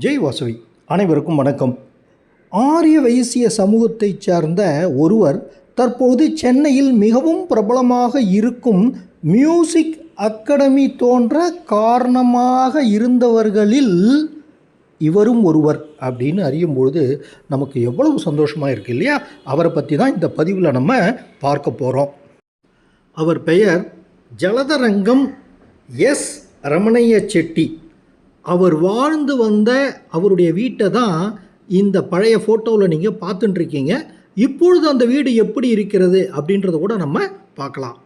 ஜெய் வாசவி அனைவருக்கும் வணக்கம். ஆரிய வைசிய சமூகத்தைச் சார்ந்த ஒருவர் தற்போது சென்னையில் மிகவும் பிரபலமாக இருக்கும் மியூசிக் அகாடமி தோன்ற காரணமாக இருந்தவர்களில் இவரும் ஒருவர் அப்படின்னு அறியும் பொழுது நமக்கு எவ்வளவு சந்தோஷமாக இருக்கு இல்லையா? அவரை பற்றி தான் இந்த பதிவில் நம்ம பார்க்க போகிறோம் அவர் பெயர் ஜலதரங்கம் எஸ் ரமணைய செட்டி அவர் வாழ்ந்து வந்த அவருடைய வீட்டை தான் இந்த பழைய ஃபோட்டோவில் நீங்கள் பார்த்துட்டுருக்கீங்க. இப்பொழுது அந்த வீடு எப்படி இருக்கிறது அப்படின்றத கூட நம்ம பார்க்கலாம்.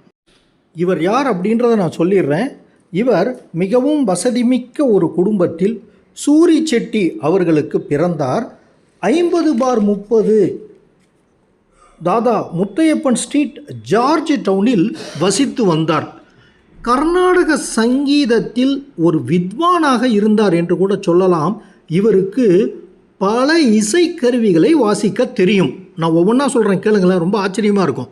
இவர் யார் அப்படின்றத நான் சொல்லிடுறேன். இவர் மிகவும் வசதிமிக்க ஒரு குடும்பத்தில் சூரி செட்டி அவர்களுக்கு பிறந்தார். ஐம்பது பார் முப்பது தாதா முத்தையப்பன் ஸ்ட்ரீட் ஜார்ஜ் டவுனில் வசித்து வந்தார். கர்நாடக சங்கீதத்தில் ஒரு வித்வானாக இருந்தார் என்று கூட சொல்லலாம். இவருக்கு பல இசைக்கருவிகளை வாசிக்க தெரியும். நான் ஒவ்வொன்றா சொல்கிறேன் கேளுங்களேன் ரொம்ப ஆச்சரியமாக இருக்கும்.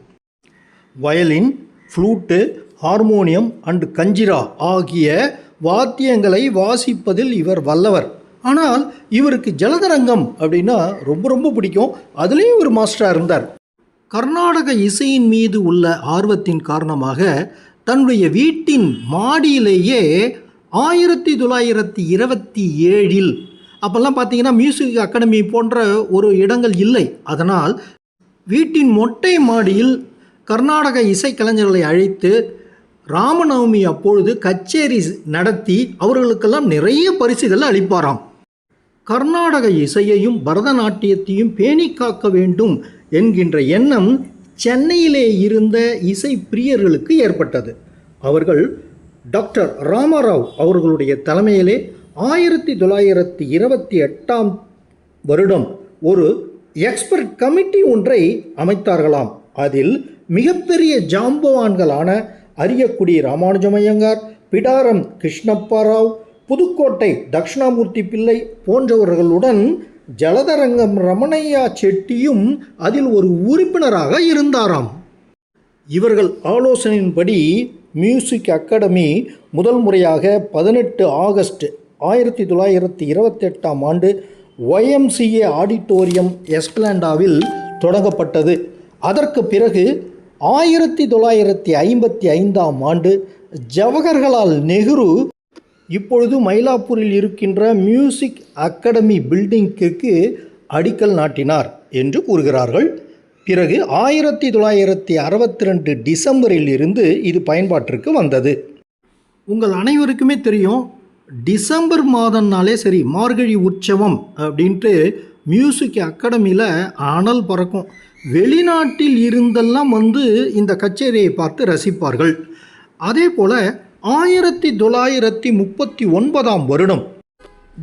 Violin flute harmonium and kanjira ஆகிய வாத்தியங்களை வாசிப்பதில் இவர் வல்லவர். ஆனால் இவருக்கு ஜலதரங்கம் அப்படின்னா ரொம்ப ரொம்ப பிடிக்கும். அதுலேயும் ஒரு மாஸ்டராக இருந்தார். கர்நாடக இசையின் மீது உள்ள ஆர்வத்தின் காரணமாக தன்னுடைய வீட்டின் மாடியிலேயே ஆயிரத்தி தொள்ளாயிரத்தி இருபத்தி ஏழில் அப்போல்லாம் பார்த்தீங்கன்னா மியூசிக் அகாடமி போன்ற ஒரு இடங்கள் இல்லை. அதனால் வீட்டின் மொட்டை மாடியில் கர்நாடக இசைக்கலைஞர்களை அழைத்து ராமநவமி அப்பொழுது கச்சேரி நடத்தி அவர்களுக்கெல்லாம் நிறைய பரிசுகள் அளிப்பாராம். கர்நாடக இசையையும் பரதநாட்டியத்தையும் பேணி காக்க வேண்டும் என்கின்ற எண்ணம் சென்னையிலே இருந்த இசை பிரியர்களுக்கு ஏற்பட்டது. அவர்கள் டாக்டர் ராமராவ் அவர்களுடைய தலைமையிலே ஆயிரத்தி தொள்ளாயிரத்தி இருபத்தி எட்டாம் வருடம் ஒரு எக்ஸ்பர்ட் கமிட்டி ஒன்றை அமைத்தார்களாம். அதில் மிகப்பெரிய ஜாம்பவான்களான அரியக்குடி ராமானுஜமய்யங்கார் பிடாரம் கிருஷ்ணப்பா ராவ் புதுக்கோட்டை தக்ஷணாமூர்த்தி பிள்ளை போன்றவர்களுடன் ஜலதரங்கம் ரமணையா செட்டியும் அதில் ஒரு உறுப்பினராக இருந்தாராம். இவர்கள் ஆலோசனையின்படி மியூசிக் அகாடமி முதல் முறையாக பதினெட்டு ஆகஸ்ட் ஆயிரத்தி தொள்ளாயிரத்தி இருபத்தெட்டாம் ஆண்டு ஒய்எம்சிஏ ஆடிட்டோரியம் எஸ்பிளாண்டாவில் தொடங்கப்பட்டது. அதற்கு பிறகு ஆயிரத்தி தொள்ளாயிரத்தி ஐம்பத்தி ஐந்தாம் ஆண்டு ஜவஹர்லால் நெஹ்ரு இப்பொழுது மயிலாப்பூரில் இருக்கின்ற மியூசிக் அகாடமி பில்டிங்கிற்கு அடிக்கல் நாட்டினார் என்று கூறுகிறார்கள். பிறகு ஆயிரத்தி தொள்ளாயிரத்தி அறுபத்தி ரெண்டு டிசம்பரில் இருந்து இது பயன்பாட்டிற்கு வந்தது. உங்கள் அனைவருக்குமே தெரியும் டிசம்பர் மாதம்னாலே சரி மார்கழி உற்சவம் அப்படின்ட்டு மியூசிக் அகாடமியில் அனல் பறக்கும். வெளிநாட்டில் இருந்தெல்லாம் வந்து இந்த கச்சேரியை பார்த்து ரசிப்பார்கள். அதே போல் ஆயிரத்தி தொள்ளாயிரத்தி முப்பத்தி ஒன்பதாம் வருடம்.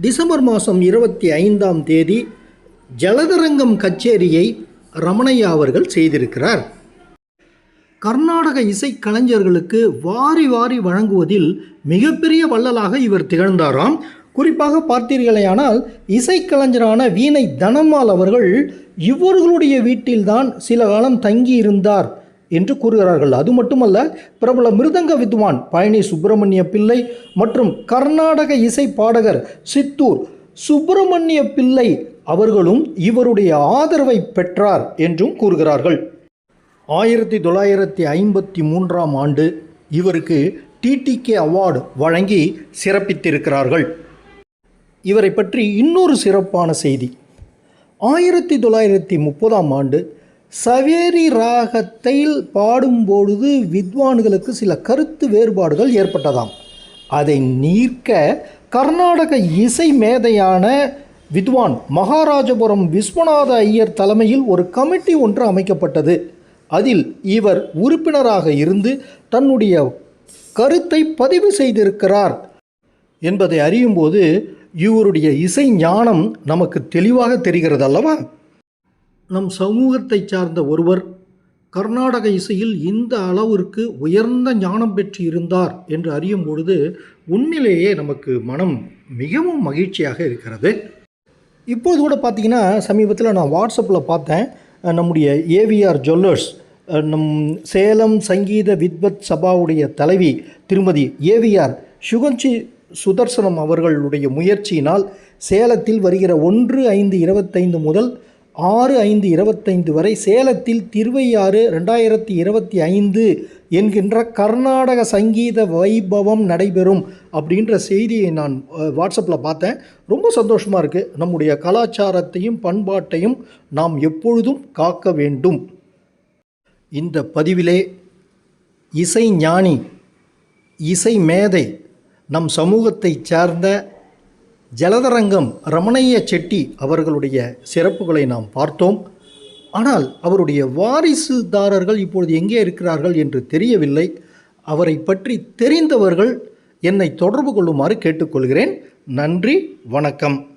டிசம்பர் மாதம் இருபத்தி ஐந்தாம் தேதி ஜலதரங்கம் கச்சேரியை ரமணையா அவர்கள் செய்திருக்கிறார். கர்நாடக இசைக்கலைஞர்களுக்கு வாரி வாரி வழங்குவதில் மிகப்பெரிய வள்ளலாக இவர் திகழ்ந்தாராம். குறிப்பாக பார்த்தீர்களேயானால் இசைக்கலைஞரான வீணை தனம்மாள் அவர்கள் இவர்களுடைய வீட்டில்தான் சில காலம் தங்கியிருந்தார். என்று கூறுகிறார்கள். அது மட்டுமல்ல பிரபல மிருதங்க வித்வான் பழனி சுப்பிரமணிய பிள்ளை மற்றும் கர்நாடக இசை பாடகர் சித்தூர் சுப்பிரமணிய பிள்ளை அவர்களும் இவருடைய ஆதரவை பெற்றார் என்றும் கூறுகிறார்கள். ஆயிரத்தி தொள்ளாயிரத்தி ஐம்பத்தி மூன்றாம் ஆண்டு இவருக்கு டிடிகே அவார்டு வழங்கி சிறப்பித்திருக்கிறார்கள். இவரை பற்றி இன்னொரு சிறப்பான செய்தி. ஆயிரத்தி தொள்ளாயிரத்தி முப்பதாம் ஆண்டு சவேரி ராகத்தில் பாடும்பொழுது வித்வான்களுக்கு சில கருத்து வேறுபாடுகள் ஏற்பட்டதாம். அதை நீர்க்க கர்நாடக இசை மேதையான வித்வான் மகாராஜபுரம் விஸ்வநாத ஐயர் தலைமையில் ஒரு கமிட்டி ஒன்று அமைக்கப்பட்டது. அதில் இவர் உறுப்பினராக இருந்து தன்னுடைய கருத்தை பதிவு செய்திருக்கிறார் என்பதை அறியும்போது இவருடைய இசை ஞானம் நமக்கு தெளிவாக தெரிகிறது அல்லவா நம் சமூகத்தை சார்ந்த ஒருவர் கர்நாடக இசையில் இந்த அளவிற்கு உயர்ந்த ஞானம் பெற்று இருந்தார் என்று அறியும் பொழுது உண்மையிலேயே நமக்கு மனம் மிகவும் மகிழ்ச்சியாக இருக்கிறது. இப்போது கூட பார்த்தீங்கன்னா சமீபத்தில் நான் வாட்ஸ்அப்பில் பார்த்தேன் நம்முடைய ஏவிஆர் ஜுவல்லர்ஸ் நம் சேலம் சங்கீத வித்வத் சபாவுடைய தலைவி திருமதி ஏவிஆர் சுகஞ்சி சுதர்சனம் அவர்களுடைய முயற்சியினால் சேலத்தில் வருகிற ஒன்று ஐந்து இருபத்தைந்து முதல் ஆறு ஐந்து இருபத்தைந்து வரை சேலத்தில் திருவையாறு ரெண்டாயிரத்தி இருபத்தி ஐந்து என்கின்ற கர்நாடக சங்கீத வைபவம் நடைபெறும் அப்படின்ற செய்தியை நான் வாட்ஸ்அப்பில் பார்த்தேன். ரொம்ப சந்தோஷமாக இருக்குது நம்முடைய கலாச்சாரத்தையும் பண்பாட்டையும் நாம் எப்பொழுதும் காக்க வேண்டும். இந்த பதிவிலே இசை ஞானி இசை மேதை நம் சமூகத்தைச் சார்ந்த ஜலதரங்கம் ரமணைய செட்டி அவர்களுடைய சிறப்புகளை நாம் பார்த்தோம். ஆனால் அவருடைய வாரிசுதாரர்கள் இப்பொழுது எங்கே இருக்கிறார்கள் என்று தெரியவில்லை. அவரை பற்றி தெரிந்தவர்கள் என்னை தொடர்பு கொள்ளுமாறு கேட்டுக்கொள்கிறேன். நன்றி வணக்கம்.